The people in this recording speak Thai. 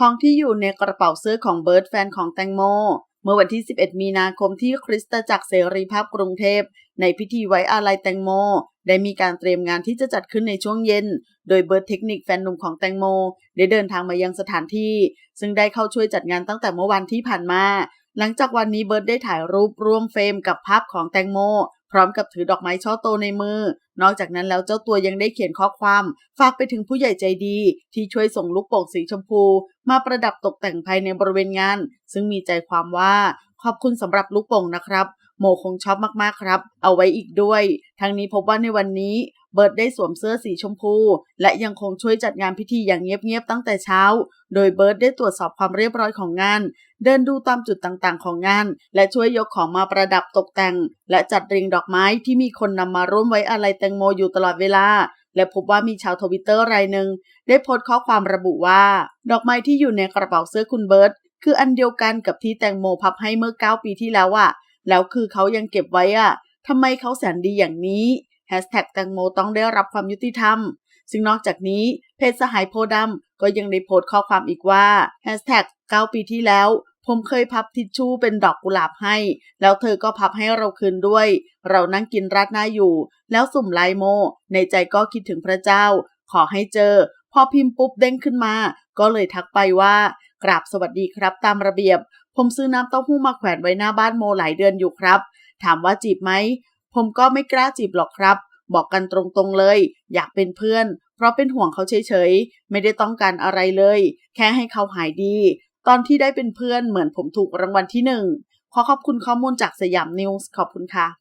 ของที่อยู่ในกระเป๋าเสื้อของเบิร์ดแฟนของแตงโม เมื่อวันที่ 11 มีนาคมที่คริสตจักรเสรีภาพกรุงเทพ ในพิธีไว้อาลัยแตงโม ได้มีการเตรียมงานที่จะจัดขึ้นในช่วงเย็น โดยเบิร์ดเทคนิคแฟนหนุ่มของแตงโม ได้เดินทางมายังสถานที่ ซึ่งได้เข้าช่วยจัดงานตั้งแต่เมื่อวันที่ผ่านมา หลังจากวันนี้เบิร์ดได้ถ่ายรูปร่วมเฟรมกับภาพของแตงโม พร้อมกับถือดอกไม้ช่อโตในมือ นอกจากนั้นแล้วเจ้าตัวยังได้เขียนข้อความฝากไปถึงผู้ใหญ่ใจดี ที่ช่วยส่งลูกโป่งสีชมพู มาประดับตกแต่งภายในบริเวณงาน ซึ่งมีใจความว่าขอบคุณสำหรับลูกโป่งนะครับ โมคงชอบมากๆครับ เอาไว้อีกด้วย ทั้งนี้พบว่าในวันนี้ เบิร์ดได้สวมเสื้อสีชมพู และยังคงช่วยจัดงานพิธีอย่างเงียบๆตั้งแต่เช้า โดยเบิร์ดได้ตรวจสอบความเรียบร้อยของงาน เดินดูตามจุดต่างๆ ของงาน และช่วยยกของมาประดับตกแต่ง และจัดเรียงดอกไม้ที่มีคนนำมาร่วมไว้อาลัยแตงโมอยู่ตลอดเวลา และพบว่ามีชาวทวิตเตอร์รายหนึ่งได้โพสต์ข้อความระบุว่า ดอกไม้ที่อยู่ในกระเป๋าเสื้อคุณเบิร์ตคืออันเดียวกันกับที่แตงโมพับให้เมื่อ 9 ปีที่แล้วอะแล้วคือเขายังเก็บไว้อะทำไมเขาแสนดีอย่างนี้ แฮชแท็กแตงโมต้องได้รับความยุติธรรม ซึ่งนอกจากนี้เพจสหายโพธิ์ดำก็ยังได้โพสต์ข้อความอีกว่าแฮชแท็ก9ปีที่แล้ว ผมเคยพับทิชชู่เป็นดอกกุหลาบให้ แล้วเธอก็พับให้เราคืนด้วย เรานั่งกินราดหน้าอยู่ แล้วสุ่มไลน์โม ในใจก็คิดถึงพระเจ้า ขอให้เจอ พอพิมพ์ปุ๊บเด้งขึ้นมา ก็เลยทักไปว่ากราบสวัสดีครับตามระเบียบ ผมซื้อน้ำเต้าหู้มาแขวนไว้หน้าบ้านโมหลายเดือนอยู่ครับ ถามว่าจีบไหม ผมก็ไม่กล้าจีบหรอกครับ บอกกันตรงๆเลย อยากเป็นเพื่อน เพราะเป็นห่วงเขาเฉยๆ ไม่ได้ต้องการอะไรเลย แค่ให้เขาหายดี ตอนที่ได้เป็นเพื่อนเหมือนผมถูกรางวัลที่หนึ่งขอขอบคุณข้อมูลจากสยามนิวส์ขอบคุณค่ะ